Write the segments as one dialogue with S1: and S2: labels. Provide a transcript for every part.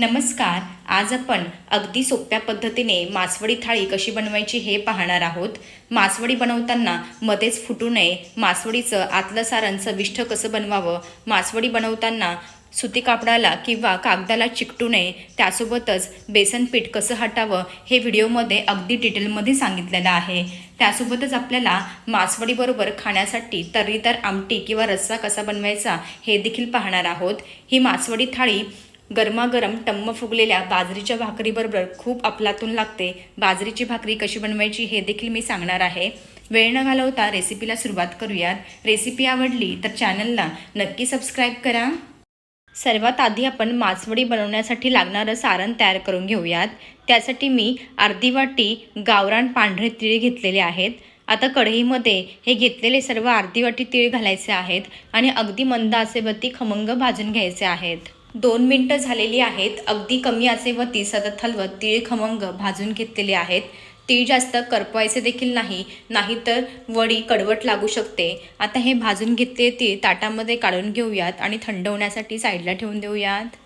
S1: नमस्कार आज आपण अगदी सोप्या पद्धतीने मासवडी थाळी कशी बनवायची हे पाहणार आहोत. मासवडी बनवताना मध्येच फुटू नये मासवडीचं आतलं सारण चविष्ट कसं बनवावं मासवडी बनवताना सुती कापडाला किंवा कागदाला चिकटू नये त्यासोबतच बेसन पीठ कसं हटावं हे व्हिडिओमध्ये अगदी डिटेलमध्ये सांगितलेलं आहे. त्यासोबतच आपल्याला मासवडीबरोबर खाण्यासाठी तर्रीतर आमटी किंवा रस्सा कसा बनवायचा हे देखील पाहणार आहोत. ही मासवडी थाळी गरमागरम टम्म फुगलेल्या बाजरीच्या भाकरीबरोबर खूप आपलातून लागते. बाजरीची भाकरी कशी बनवायची हे देखील मी सांगणार आहे. वेळ न घालवता रेसिपीला सुरुवात करूयात. रेसिपी आवडली तर चॅनलला नक्की सबस्क्राईब करा. सर्वात आधी आपण मासवडी बनवण्यासाठी लागणारं सारण तयार करून घेऊयात. त्यासाठी मी अर्धी वाटी गावरान पांढरे तीळ घेतलेले आहेत. आता कढईमध्ये हे घेतलेले सर्व अर्धी वाटी तीळ घालायचे आहेत आणि अगदी मंद आचेवरती खमंग भाजून घ्यायचे आहेत. दोन मिनटं झालेली आहेत. अगदी कमी आचेवरती सतत हलवत तीळ खमंग भाजून घेतलेले आहेत. तीळ जास्त करपवायचे देखील नाही. नाहीतर वडी कडवट लागू शकते. आता हे भाजून घेतले तीळ ताटामध्ये काढून घेऊयात आणि थंड होण्यासाठी साईडला ठेवून देऊयात.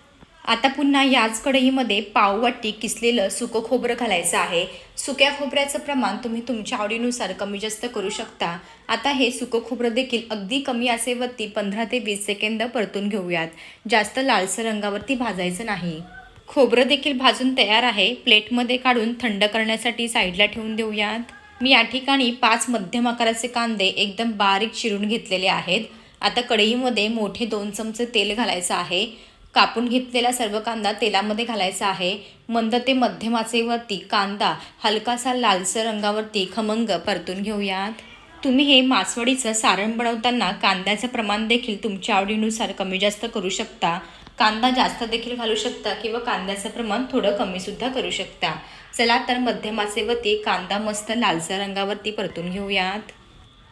S1: आता पुन्हा याच कढईमध्ये पाववाटी किसलेलं सुकं खोबरं घालायचं आहे. सुक्या खोबऱ्याचं प्रमाण तुम्ही तुमच्या आवडीनुसार कमी जास्त करू शकता. आता हे सुकं खोबरं देखील अगदी कमी आचेवरती पंधरा ते वीस सेकंद परतून घेऊयात. जास्त लालसर रंगावरती भाजायचं नाही. खोबरं देखील भाजून तयार आहे. प्लेटमध्ये काढून थंड करण्यासाठी साईडला ठेवून देऊयात. मी या ठिकाणी पाच मध्यम आकाराचे कांदे एकदम बारीक चिरून घेतलेले आहेत. आता कढईमध्ये मोठे दोन चमचे तेल घालायचं आहे. कापून घेतलेला सर्व कांदा तेलामध्ये घालायचा आहे. मंद ते मध्यम आचेवरती कांदा हलकासा लालसर रंगावरती खमंग परतून घेऊयात. तुम्ही हे मासवडीचं सारण बनवताना कांद्याचं प्रमाण देखील तुमच्या आवडीनुसार कमी जास्त करू शकता. कांदा जास्त देखील घालू शकता किंवा कांद्याचं प्रमाण थोडं कमीसुद्धा करू शकता. चला तर मध्यमासेवरती कांदा मस्त लालसर रंगावरती परतून घेऊयात.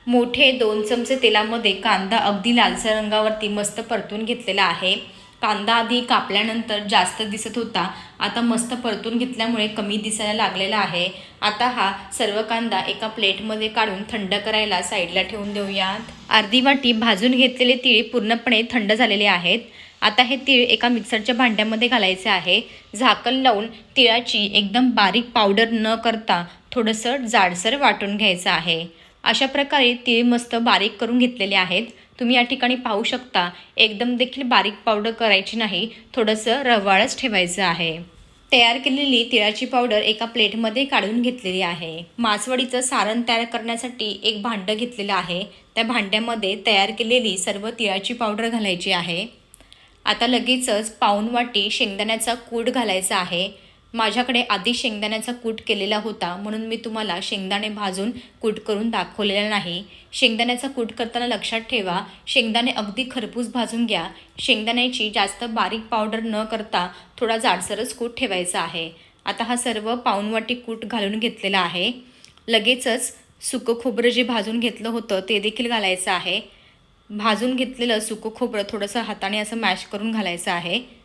S1: मोठे दोन चमचे तेलामध्ये कांदा अगदी लालसर रंगावरती मस्त परतून घेतलेला आहे. कांदा आधी कापल्यानंतर जास्त दिसत होता. आता मस्त परतून घेतल्यामुळे कमी दिसायला लागलेला आहे. आता हा सर्व कांदा एका प्लेटमध्ये काढून थंड करायला साईडला ठेवून देऊयात. अर्धी वाटी भाजून घेतलेले तीळ पूर्णपणे थंड झालेले आहेत. आता हे तीळ एका मिक्सरच्या भांड्यामध्ये घालायचे आहे. झाकण लावून तिळाची एकदम बारीक पावडर न करता थोडंसं जाडसर वाटून घ्यायचं आहे. अशा प्रकारे तीळ मस्त बारीक करून घेतलेले आहेत. तुम्ही या ठिकाणी पाहू शकता एकदम देखील बारीक पावडर करायची नाही थोडंसं रवाळच ठेवायचं आहे. तयार केलेली तिळाची पावडर एका प्लेटमध्ये काढून घेतलेली आहे. मासवडीचं सारण तयार करण्यासाठी एक भांडं घेतलेलं आहे. त्या भांड्यामध्ये तयार केलेली सर्व तिळाची पावडर घालायची आहे. आता लगेचच पाऊन वाटी शेंगदाण्याचा कूट घालायचा आहे. माझ्याकडे आधी शेंगदाण्याचा कूट केलेला होता म्हणून मी तुम्हाला शेंगदाणे भाजून कूट करून दाखवलेला नाही. शेंगदाण्याचा कूट करताना लक्षात ठेवा शेंगदाणे अगदी खरपूस भाजून घ्या. शेंगदाण्याची जास्त बारीक पावडर न करता थोडा जाडसरच कूट ठेवायचा आहे. आता हा सर्व पाऊनवाटी कूट घालून घेतलेला आहे. लगेचच सुकं खोबरं जे भाजून घेतलं होतं ते देखील घालायचं आहे. भाजून घेतलेलं सुकं खोबरं थोडंसं हाताने असं मॅश करून घालायचं आहे.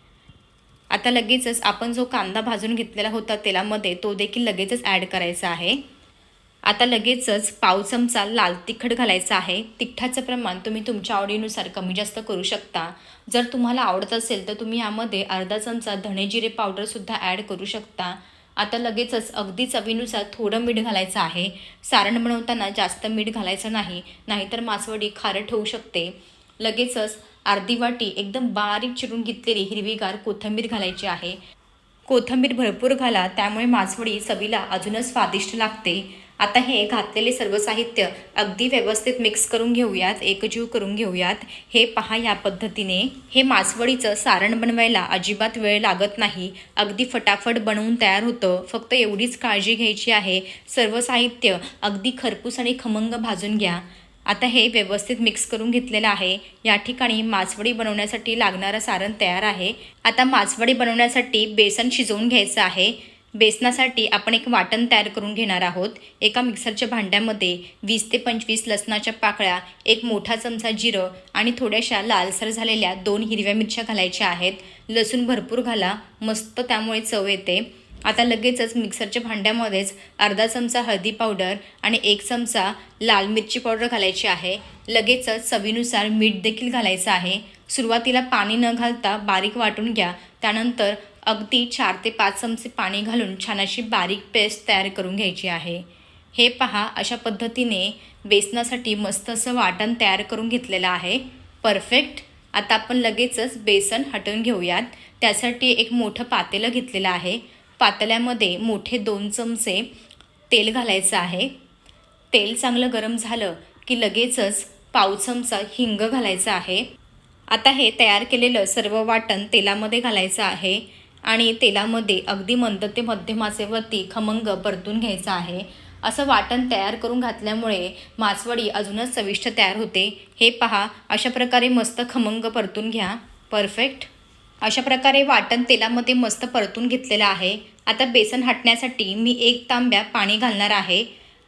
S1: आता लगेचच आपण जो कांदा भाजून घेतलेला होता तेलामध्ये तो देखील लगेचच ॲड करायचा आहे. आता लगेचच पाव चमचा लाल तिखट घालायचा आहे. तिखटाचं प्रमाण तुम्ही तुमच्या आवडीनुसार कमी जास्त करू शकता. जर तुम्हाला आवडत असेल तर तुम्ही यामध्ये अर्धा चमचा धणे जिरे पावडरसुद्धा ॲड करू शकता. आता लगेचच अगदी चवीनुसार थोडं मीठ घालायचं आहे. सारण बनवताना जास्त मीठ घालायचं नाही नाहीतर मासवडी खारट होऊ शकते. लगेचच अर्धी वाटी एकदम बारीक चिरून घेतलेली हिरवीगार कोथिंबीर घालायची आहे. कोथिंबीर भरपूर घाला त्यामुळे मासवडी चवीला अजूनच स्वादिष्ट लागते. आता हे घातलेले सर्व साहित्य अगदी व्यवस्थित मिक्स करून घेऊयात एकजीव करून घेऊयात. हे पहा या पद्धतीने. हे मासवडीचं सारण बनवायला अजिबात वेळ लागत नाही. अगदी फटाफट बनवून तयार होतं. फक्त एवढीच काळजी घ्यायची आहे. सर्व साहित्य अगदी खरपूस आणि खमंग भाजून घ्या. आता हे व्यवस्थित मिक्स करून घेतलेलं आहे. या ठिकाणी मासवडी बनवण्यासाठी लागणारं सारण तयार आहे. आता मासवडी बनवण्यासाठी बेसन शिजवून घ्यायचं आहे. बेसनासाठी आपण एक वाटण तयार करून घेणार आहोत. एका मिक्सरच्या भांड्यामध्ये वीस ते पंचवीस लसणाच्या पाकळ्या एक मोठा चमचा जिरं आणि थोड्याशा लालसर झालेल्या दोन हिरव्या मिरच्या घालायच्या आहेत. लसूण भरपूर घाला मस्त त्यामुळे चव येते. आता लगेचच मिक्सरच्या भांड्यामध्येच अर्धा चमचा हळदी पावडर आणि एक चमचा लाल मिरची पावडर घालायची आहे. लगेचच चवीनुसार मीठ देखील घालायचं आहे. सुरुवातीला पाणी न घालता बारीक वाटून घ्या. त्यानंतर अगदी चार ते पाच चमचे पाणी घालून छान अशी बारीक पेस्ट तयार करून घ्यायची आहे. हे पहा अशा पद्धतीने बेसनासाठी मस्त असं वाटण तयार करून घेतलेलं आहे. परफेक्ट. आता आपण लगेचच बेसन हटवून घेऊयात. त्यासाठी एक मोठं पातेलं घेतलेलं आहे. पातळ्यामध्ये मोठे दोन चमचे तेल घालायचं आहे. तेल चांगलं गरम झालं की लगेचच पाव चमचा हिंग घालायचा आहे. आता हे तयार केलेलं सर्व वाटण तेलामध्ये घालायचं आहे आणि तेलामध्ये अगदी मंद ते मध्यमासेवरती खमंग परतून घ्यायचं आहे. असं वाटण तयार करून घातल्यामुळे मासवडी अजूनच चविष्ट तयार होते. हे पहा अशा प्रकारे मस्त खमंग परतून घ्या. परफेक्ट! अशा प्रकारे वाटण तेलामध्ये मस्त परतून घेतलेलं आहे. आता बेसन हटण्यासाठी मी एक तांब्या पाणी घालणार आहे.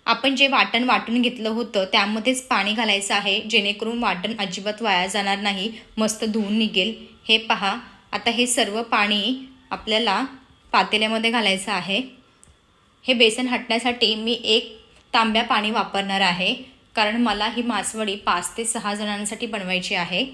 S1: आपण जे वाटण वाटून घेतलं होतं त्यामध्येच पाणी घालायचं आहे. जेणेकरून वाटण अजिबात वाया जाणार नाही. मस्त धुवून निघेल. हे पहा. आता हे सर्व पाणी आपल्याला पातेल्यामध्ये घालायचं आहे. हे बेसन हटण्यासाठी मी एक तांब्या पाणी वापरणार आहे. कारण मला ही मासवडी पाच ते सहा जणांसाठी बनवायची आहे.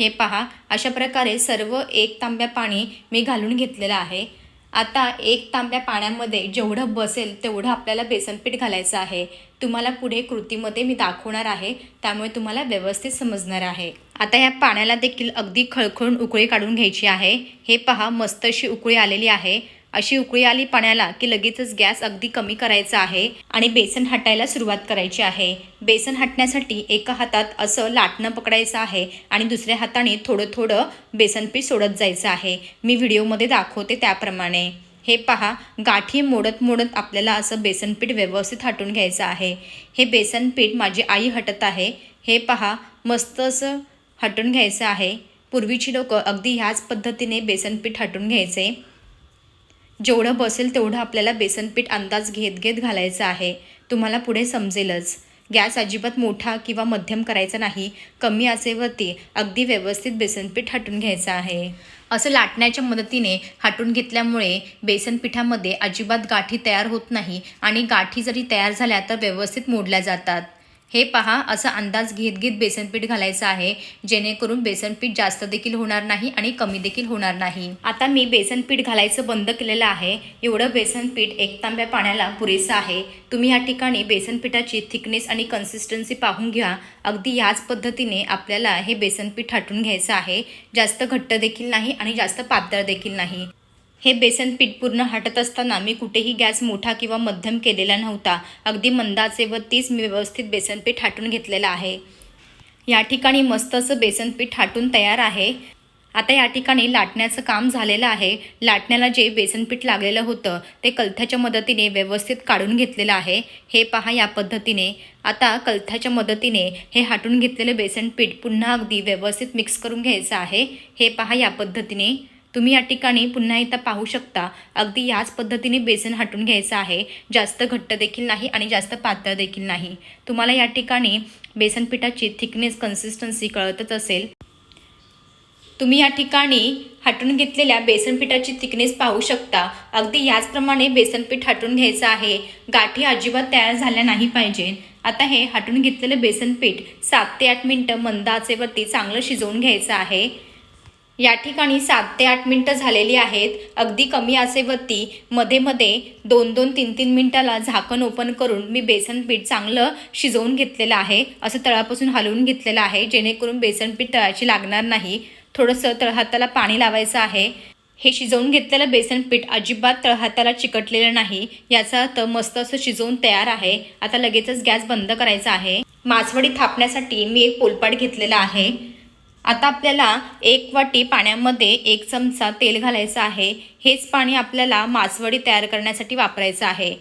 S1: हे पहा अशा प्रकारे सर्व एक तांब्या पाणी मी घालून घेतलेलं आहे. आता एक तांब्या पाण्यामध्ये जेवढं बसेल तेवढं आपल्याला बेसनपीठ घालायचं आहे. तुम्हाला पुढे कृतीमध्ये मी दाखवणार आहे त्यामुळे तुम्हाला व्यवस्थित समजणार आहे. आता या पाण्याला देखील अगदी खळखळून उकळी काढून घ्यायची आहे. हे पहा मस्त अशी उकळी आलेली आहे. अशी उकळी आली पाण्याला की लगेचच गॅस अगदी कमी करायचा आहे आणि बेसन हटायला सुरुवात करायची आहे. बेसन हटण्यासाठी एका हातात असं लाटणं पकडायचं आहे आणि दुसऱ्या हाताने थोडं थोडं बेसनपीठ सोडत जायचं आहे. मी व्हिडिओमध्ये दाखवते त्याप्रमाणे. हे पहा गाठी मोडत मोडत आपल्याला असं बेसनपीठ व्यवस्थित हटून घ्यायचं आहे. हे बेसनपीठ माझी आई हटत आहे. हे पहा मस्त असं हटून घ्यायचं आहे. पूर्वीची लोक अगदी ह्याच पद्धतीने बेसनपीठ हटून घ्यायचे. जेवढं बसेल तेवढं आपल्याला बेसनपीठ अंदाज घेत घेत घालायचं आहे. तुम्हाला पुढे समजेलच. गॅस अजिबात मोठा किंवा मध्यम करायचा नाही. कमी आचेवरती अगदी व्यवस्थित बेसनपीठ हटून घ्यायचं आहे. असं लाटण्याच्या मदतीने हटून घेतल्यामुळे बेसनपिठामध्ये अजिबात गाठी तयार होत नाही आणि गाठी जरी तयार झाल्या तर व्यवस्थित मोडल्या जातात. हे पहा असा अंदाज घेत घेत बेसनपीठ घालायचं आहे जेणेकरून बेसनपीठ जास्त देखील होणार नाही आणि कमी देखील होणार नाही. आता मी बेसनपीठ घालायचं बंद केलेलं आहे. एवढं बेसनपीठ एक तांब्या पाण्याला पुरेसं आहे. तुम्ही या ठिकाणी बेसनपीठाची थिकनेस आणि कन्सिस्टन्सी पाहून घ्या. अगदी याच पद्धतीने आपल्याला हे बेसनपीठ हटून घ्यायचं आहे. जास्त घट्ट देखील नाही आणि जास्त पातळ देखील नाही. हे बेसन पीठ पूर्ण हटत असताना मी कुठेही गॅस मोठा किंवा मध्यम केलेला नव्हता. अगदी मंदाचे व तीच मी व्यवस्थित बेसन पीठ हाटून घेतलेलं आहे. या ठिकाणी मस्त असं बेसन पीठ हाटून तयार आहे. आता या ठिकाणी लाटण्याचं काम झालेलं आहे. लाटण्याला जे बेसनपीठ लागलेलं होतं ते कलथ्याच्या मदतीने व्यवस्थित काढून घेतलेलं आहे. हे पहा या पद्धतीने. आता कलथ्याच्या मदतीने हे हाटून घेतलेलं बेसनपीठ पुन्हा अगदी व्यवस्थित मिक्स करून घ्यायचं आहे. हे पहा या पद्धतीने. तुम्ही या ठिकाणी पुन्हा इथं पाहू शकता. अगदी याच पद्धतीने बेसन हटून घ्यायचं आहे. जास्त घट्ट देखील नाही आणि जास्त पातळ देखील नाही. तुम्हाला या ठिकाणी बेसन पिठाची थिकनेस कन्सिस्टन्सी कळतच असेल. तुम्ही या ठिकाणी हटून घेतलेल्या बेसन पिठाची थिकनेस पाहू शकता. अगदी याचप्रमाणे बेसनपीठ हटून घ्यायचं आहे. गाठी अजिबात तयार झाल्या नाही पाहिजे. आता हे हटून घेतलेलं बेसनपीठ सात ते आठ मिनटं मंद आचेवरती चांगलं शिजवून घ्यायचं आहे. या ठिकाणी सात ते आठ मिनटं झालेली आहेत. अगदी कमी आचेवरती मध्ये मध्ये दोन दोन तीन तीन मिनटाला झाकण ओपन करून मी बेसन पीठ चांगलं शिजवून घेतलेलं आहे. असं तळापासून हलवून घेतलेलं आहे जेणेकरून बेसन पीठ तळाची लागणार नाही. थोडंसं तळहाताला पाणी लावायचं आहे. हे शिजवून घेतलेलं बेसन पीठ अजिबात तळहाताला चिकटलेलं नाही. याचा अर्थ मस्त असं शिजवून तयार आहे. आता लगेचच गॅस बंद करायचा आहे. मासवडी थापण्यासाठी मी एक पोलपाट घेतलेला आहे. आता आपल्याला एक वाटी पाण्यामध्ये एक चमचा तेल घालायचं आहे. हेच पाणी आपल्याला मासवडी तयार करण्यासाठी वापरायचं आहे.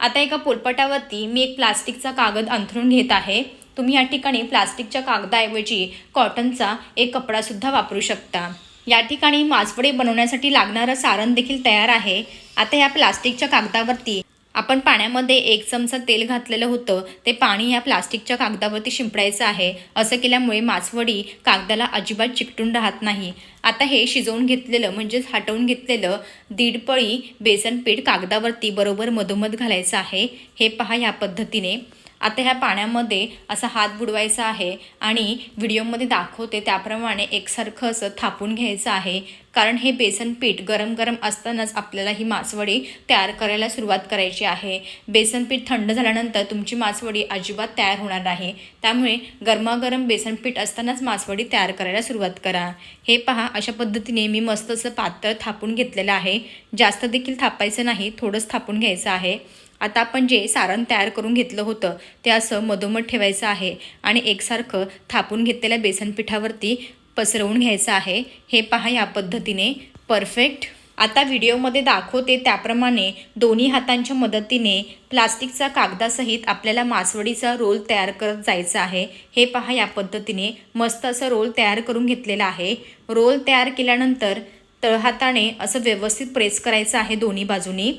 S1: आता एका पोलपटावरती मी एक प्लास्टिकचा कागद अंथरून घेत आहे. तुम्ही या ठिकाणी प्लास्टिकच्या कागदाऐवजी कॉटनचा एक कपडासुद्धा वापरू शकता. या ठिकाणी मासवडी बनवण्यासाठी लागणारं सारण देखील तयार आहे. आता या प्लास्टिकच्या कागदावरती आपण पाण्यामध्ये एक चमचा तेल घातलेलं होतं. ते पाणी या प्लास्टिकच्या कागदावरती शिंपडायचं आहे. असं केल्यामुळे मासवडी कागदाला अजिबात चिकटून राहत नाही. आता हे शिजवून घेतलेलं म्हणजेच हटवून घेतलेलं दीडपळी बेसन पीठ कागदावरती बरोबर मधोमध घालायचं आहे. हे पहा या पद्धतीने. आता ह्या पाण्यामध्ये असा हात बुडवायचा आहे आणि व्हिडिओमध्ये दाखवते त्याप्रमाणे एकसारखं असं थापून घ्यायचं आहे. कारण हे बेसन पीठ गरम गरम असतानाच आपल्याला ही मासवडी तयार करायला सुरुवात करायची आहे. बेसन पीठ थंड झाल्यानंतर तुमची मासवडी अजिबात तयार होणार नाही. त्यामुळे गरमागरम बेसन पीठ असतानाच मासवडी तयार करायला सुरुवात करा. हे पहा अशा पद्धतीने मी मस्त असं पातळ थापून घेतलेलं आहे. जास्त देखील थापायचं नाही थोडंच थापून घ्यायचं आहे. आता आपण जे सारण तयार करून घेतलं होतं ते असं मधोमध ठेवायचं आहे आणि एकसारखं थापून घेतलेल्या बेसनपिठावरती पसरवून घ्यायचं आहे. हे पहा या पद्धतीने. परफेक्ट आता व्हिडिओमध्ये दाखवते त्याप्रमाणे दोन्ही हातांच्या मदतीने प्लास्टिकचा कागदासहित आपल्याला मासवडीचा रोल तयार करत जायचा आहे. हे पहा या पद्धतीने. मस्त असं रोल तयार करून घेतलेला आहे. रोल तयार केल्यानंतर तळहाताने असं व्यवस्थित प्रेस करायचं आहे दोन्ही बाजूनी.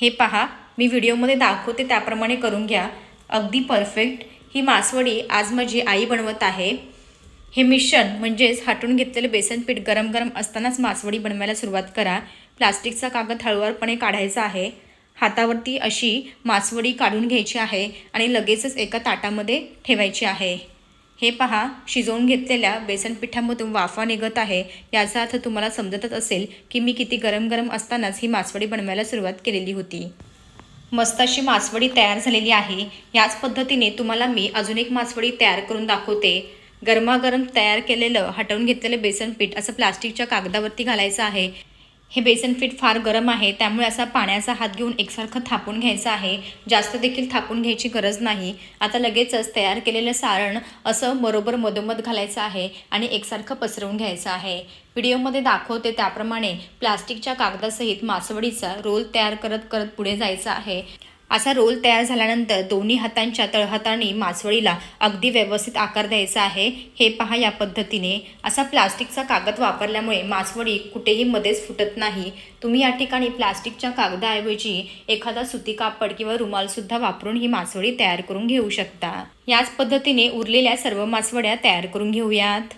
S1: हे पहा. मी व्हिडिओमध्ये दाखवते त्याप्रमाणे करून घ्या. अगदी परफेक्ट ही मासवडी आज माझी आई बनवत आहे. हे मिश्रण म्हणजेच हाटून घेतलेलं बेसन पीठ गरम गरम असतानाच मासवडी बनवायला सुरुवात करा. प्लास्टिकचा कागद हळूवारपणे काढायचा आहे. हातावरती अशी मासवडी काढून घ्यायची आहे आणि लगेचच एका ताटामध्ये ठेवायची आहे. हे पहा शिजवून घेतलेल्या बेसन पिठामधून वाफा निघत आहे. याचा अर्थ तुम्हाला समजतच असेल की मी किती गरम गरम असतानाच ही मासवडी बनवायला सुरुवात केलेली होती. मस्त अशी मासवडी तयार झालेली आहे. याच पद्धतीने तुम्हाला मी अजून एक मासवडी तयार करून दाखवते. गरमागरम तयार केलेलं हटवून घेतलेलं बेसन पीठ असं प्लास्टिकच्या कागदावरती घालायचं आहे. हे बेसन पीठ फार गरम आहे त्यामुळे असा पाण्याचा हात घेऊन एकसारखं थापून घ्यायचं आहे. जास्त देखील थापून घ्यायची गरज नाही. आता लगेचच तयार केलेलं सारण असं बरोबर मधोमध घालायचं आहे आणि एकसारखं पसरवून घ्यायचं आहे. व्हिडिओमध्ये दाखवते त्याप्रमाणे प्लास्टिकच्या कागदासहित मासवडीचा रोल तयार करत करत पुढे जायचं आहे. असा रोल तयार झाल्यानंतर दोन्ही हातांच्या तळहातांनी मासवळीला अगदी व्यवस्थित आकार द्यायचा आहे हे पहा या पद्धतीने. असा प्लास्टिकचा कागद वापरल्यामुळे मासवडी कुठेही मध्येच फुटत नाही. तुम्ही या ठिकाणी प्लास्टिकच्या कागदाऐवजी एखादा सुती कापड किंवा रुमालसुद्धा वापरून ही मासवडी तयार करून घेऊ शकता. याच पद्धतीने उरलेल्या सर्व मासवड्या तयार करून घेऊयात.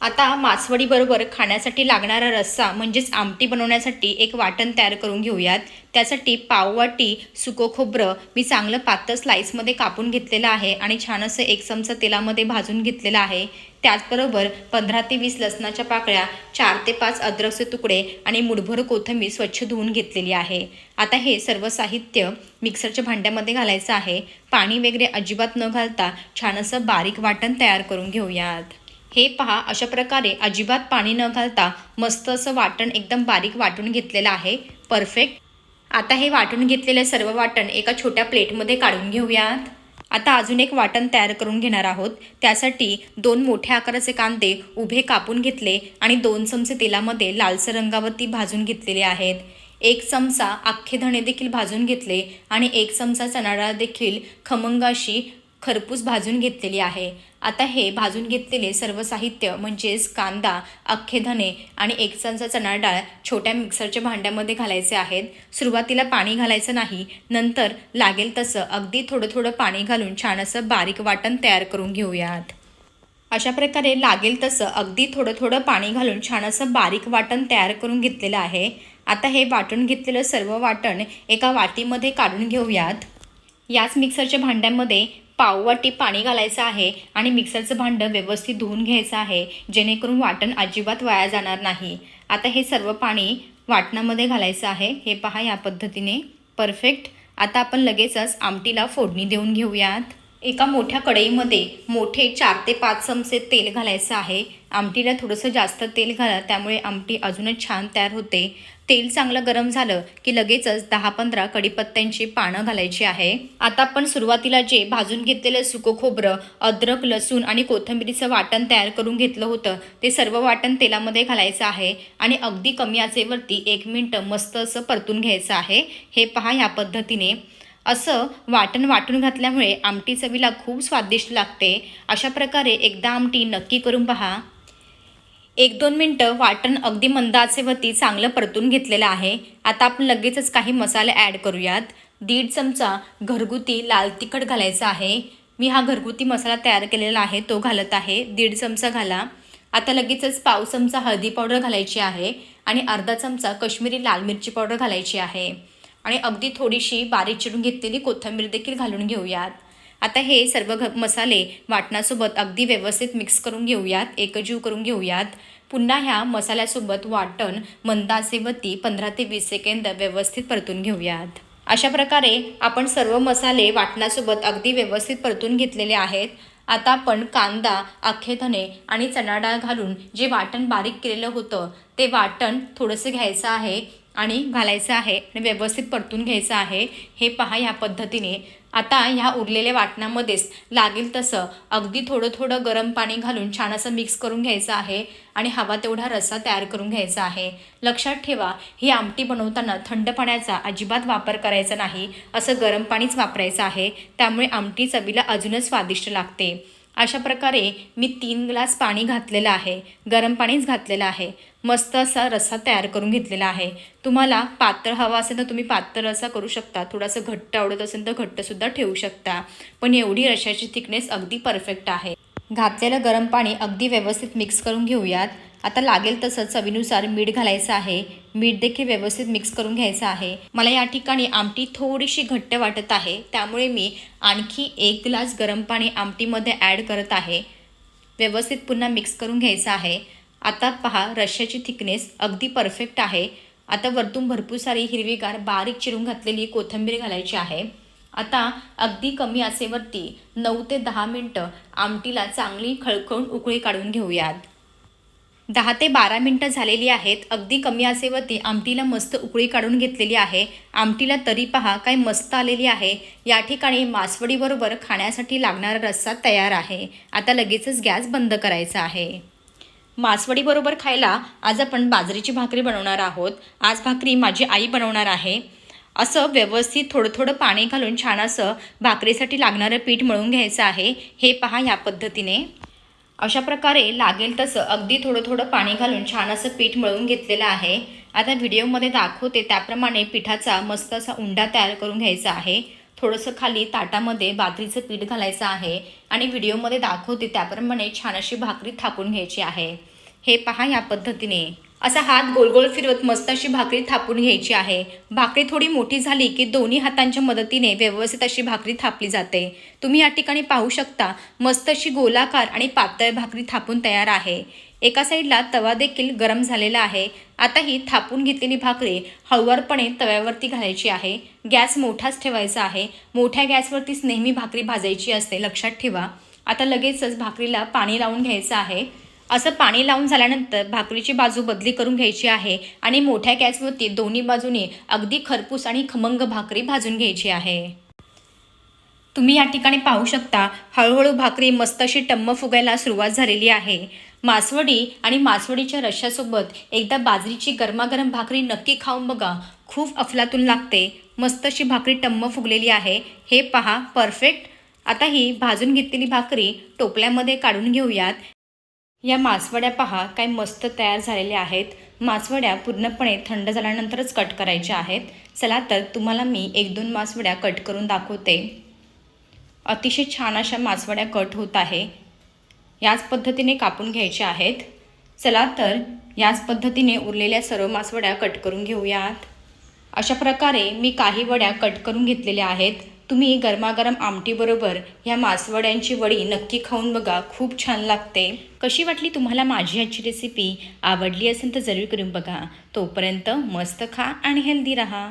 S1: आता मासवडीबरोबर खाण्यासाठी लागणारा रस्सा म्हणजेच आमटी बनवण्यासाठी एक वाटण तयार करून घेऊयात. त्यासाठी पाववाटी सुको खोबरं मी चांगलं पातळ स्लाईसमध्ये कापून घेतलेलं आहे आणि छान असं एक चमचा तेलामध्ये भाजून घेतलेलं आहे. त्याचबरोबर पंधरा ते वीस लसणाच्या पाकळ्या चार ते पाच अद्रकचे तुकडे आणि मुठभर कोथंबीर स्वच्छ धुवून घेतलेली आहे. आता हे सर्व साहित्य मिक्सरच्या भांड्यामध्ये घालायचं आहे. पाणी वगैरे अजिबात न घालता छान असं बारीक वाटण तयार करून घेऊयात. हे पहा अशा प्रकारे अजिबात पाणी न घालता मस्त असं वाटण एकदम बारीक वाटून घेतलेलं आहे. परफेक्ट आता हे वाटून घेतलेले सर्व वाटण एका छोट्या प्लेटमध्ये काढून घेऊयात. आता अजून एक वाटण तयार करून घेणार आहोत. त्यासाठी दोन मोठ्या आकाराचे कांदे उभे कापून घेतले आणि दोन चमचे तेलामध्ये लालसर रंगावरती भाजून घेतलेले आहेत. एक चमचा अख्खे धणे देखील भाजून घेतले आणि एक चमचा चणाडाळ देखील खमंग अशी खरपूस भाजून घेतलेली आहे. आता हे भाजून घेतलेले सर्व साहित्य म्हणजेच कांदा अख्खे धने आणि एक चमचा चणा डाळ छोट्या मिक्सरच्या भांड्यामध्ये घालायचे आहेत. सुरुवातीला पाणी घालायचं नाही नंतर लागेल तसं अगदी थोडं थोडं पाणी घालून छान असं बारीक वाटण तयार करून घेऊयात. अशा प्रकारे लागेल तसं अगदी थोडं थोडं पाणी घालून छान असं बारीक वाटण तयार करून घेतलेलं आहे. आता हे वाटून घेतलेलं सर्व वाटण एका वाटीमध्ये काढून घेऊयात. याच मिक्सरच्या भांड्यामध्ये पाववाटी पाणी घालायचं आहे आणि मिक्सरचं भांडं व्यवस्थित धुवून घ्यायचं आहे जेणेकरून वाटण अजिबात वाया जाणार नाही. आता हे सर्व पाणी वाटणामध्ये घालायचं आहे. हे पहा या पद्धतीने. परफेक्ट. आता आपण लगेचच आमटीला फोडणी देऊन घेऊयात. एका मोठ्या कढईमध्ये मोठे चार ते पाच चमचे तेल घालायचं आहे. आमटीला थोडंसं जास्त तेल घाला त्यामुळे आमटी अजूनच छान तयार होते. तेल चांगलं गरम झालं की लगेचच दहा पंधरा कडीपत्त्यांची पानं घालायची आहे. आता आपण सुरुवातीला जे भाजून घेतलेलं सुकं खोबरं अद्रक लसूण आणि कोथिंबिरीचं वाटण तयार करून घेतलं होतं ते सर्व वाटण तेलामध्ये घालायचं आहे आणि अगदी कमी आचेवरती एक मिनटं मस्त असं परतून घ्यायचं आहे. हे पहा ह्या पद्धतीने. असं वाटण वाटून घातल्यामुळे आमटी चवीला खूप स्वादिष्ट लागते. अशा प्रकारे एकदा आमटी नक्की करून पहा. एक दोन मिनटं वाटण अगदी मंदाचेवरती चांगलं परतून घेतलेलं आहे. आता आपण लगेचच काही मसाले ॲड करूयात. दीड चमचा घरगुती लाल तिखट घालायचा आहे. मी हा घरगुती मसाला तयार केलेला आहे तो घालत आहे. दीड चमचा घाला. आता लगेचच पाव चमचा हळदी पावडर घालायची आहे आणि अर्धा चमचा कश्मीरी लाल मिरची पावडर घालायची आहे. आणि अगदी थोडीशी बारीक चिरून घेतलेली कोथिंबीर देखील घालून घेऊयात. आता हे सर्व घ मसाले वाटणासोबत अगदी व्यवस्थित मिक्स करून घेऊयात एकजीव करून घेऊयात. पुन्हा ह्या मसाल्यासोबत वाटण मंदासेवती पंधरा ते वीस सेकंद व्यवस्थित परतून घेऊयात. अशा प्रकारे आपण सर्व मसाले वाटणासोबत अगदी व्यवस्थित परतून घेतलेले आहेत. आता आपण कांदा अख्खे धने आणि चणा डाळ घालून जे वाटण बारीक केलेलं होतं ते वाटण थोडंसं घ्यायचं आहे. आणि घालायचं आहे आणि व्यवस्थित परतून घ्यायचं आहे. हे पहा ह्या पद्धतीने. आता ह्या उरलेल्या वाटणामध्येच लागेल तसं अगदी थोडं थोडं गरम पाणी घालून छान असं मिक्स करून घ्यायचं आहे आणि हवा तेवढा रस्सा तयार करून घ्यायचा आहे. लक्षात ठेवा ही आमटी बनवताना थंड पाण्याचा अजिबात वापर करायचा नाही. असं गरम पाणीच वापरायचं आहे. त्यामुळे आमटी चवीला अजूनच स्वादिष्ट लागते. अशा प्रकारे मी तीन ग्लास पाणी घातलेलं आहे गरम पाणीच घातलेलं आहे. मस्त असा रस्सा तयार करून घेतलेला आहे. तुम्हाला पातळ हवा असेल तर तुम्ही पातळ रस्सा करू शकता. थोडासा घट्ट आवडत असेल तर घट्टसुद्धा ठेवू शकता. पण एवढी रशाची थिकनेस अगदी परफेक्ट आहे. घातलेलं गरम पाणी अगदी व्यवस्थित मिक्स करून घेऊयात. आता लागेल तसं चवीनुसार मीठ घालायचं आहे. मीठ देखील व्यवस्थित मिक्स करून घ्यायचं आहे. मला या ठिकाणी आमटी थोडीशी घट्ट वाटत आहे. त्यामुळे मी आणखी एक ग्लास गरम पाणी आमटीमध्ये ॲड करत आहे. व्यवस्थित पुन्हा मिक्स करून घ्यायचं आहे. आता पहा रश्श्याची थिकनेस अगदी परफेक्ट आहे. आता वरतून भरपूर सारी हिरवीगार बारीक चिरून घातलेली कोथिंबीर घालायची आहे. आता अगदी कमी असेवरती नऊ ते दहा मिनटं आमटीला चांगली खळखळून उकळी काढून घेऊयात. दहा ते बारा मिनटं झालेली आहेत. अगदी कमी असेवरती आमटीला मस्त उकळी काढून घेतलेली आहे. आमटीला तरी पहा काय मस्त आलेली आहे. या ठिकाणी मासवडीबरोबर खाण्यासाठी लागणारा रस्सा तयार आहे. आता लगेचच गॅस बंद करायचा आहे. मासवडीबरोबर खायला आज आपण बाजरीची भाकरी बनवणार आहोत. आज भाकरी माझी आई बनवणार आहे. असं व्यवस्थित थोडं थोडं पाणी घालून छान असं भाकरीसाठी लागणारं पीठ मळून घ्यायचं आहे. हे पहा या पद्धतीने. अशा प्रकारे लागेल तसं अगदी थोडं थोडं पाणी घालून छान असं पीठ मळून घेतलेलं आहे. आता व्हिडिओमध्ये दाखवते त्याप्रमाणे पिठाचा मस्त असा उंडा तयार करून घ्यायचा आहे. थोडंसं खाली ताटामध्ये बाजरीचं पीठ घालायचं आहे आणि व्हिडिओमध्ये दाखवते त्याप्रमाणे छान अशी भाकरी थापून घ्यायची आहे. हे पहा या पद्धतीने. असा हात गोल गोल फिरवत मस्त अशी भाकरी थापून घ्यायची आहे. भाकरी थोडी मोठी झाली की दोन्ही हातांच्या मदतीने व्यवस्थित अशी भाकरी थापली जाते. तुम्ही या ठिकाणी पाहू शकता मस्त अशी गोलाकार आणि पातळ भाकरी थापून तयार आहे. एका साईडला तवा देखील गरम झालेला आहे. आता ही थापून घेतलेली भाकरी हळुवारपणे तव्यावरती घालायची आहे. गॅस मोठाच ठेवायचा आहे. मोठ्या गॅसवरतीच नेहमी भाकरी भाजायची असते लक्षात ठेवा. आता लगेचच भाकरीला पाणी लावून घ्यायचं आहे. असं पाणी लावून झाल्यानंतर भाकरीची बाजू बदली करून घ्यायची आहे आणि मोठ्या गॅसवरती दोन्ही बाजूने अगदी खरपूस आणि खमंग भाकरी भाजून घ्यायची आहे. तुम्ही या ठिकाणी पाहू शकता हळूहळू भाकरी मस्त अशी टम्म फुगायला सुरुवात झालेली आहे. मासवडी आणि मासवडीच्या रश्श्यासोबत एकदा बाजरीची गरमागरम भाकरी नक्की खाऊन बघा. खूप अफलातून लागते. मस्त अशी भाकरी टम्म फुगलेली आहे. हे पहा परफेक्ट. आता ही भाजून घेतलेली भाकरी टोपल्यामध्ये काढून घेऊयात. या मासवड्या पहा काय मस्त तयार झालेल्या आहेत. मासवड्या पूर्णपणे थंड झाल्यानंतरच कट करायच्या आहेत. चला तर तुम्हाला मी एक दोन मासवड्या कट करून दाखवते. अतिशय छान अशा मासवड्या कट होत आहे. याच पद्धतीने कापून घ्यायच्या आहेत. चला तर याच पद्धतीने उरलेल्या सर्व मासवड्या कट करून घेऊयात. अशा प्रकारे मी काही वड्या कट करून घेतलेल्या आहेत. तुम्ही गरमागरम आमटीबरोबर ह्या मासवड्यांची वडी नक्की खाऊन बघा खूप छान लागते. कशी वाटली तुम्हाला माझी आजची रेसिपी आवडली असेल तर जरूर करून बघा. तोपर्यंत मस्त खा आणि हेल्दी राहा.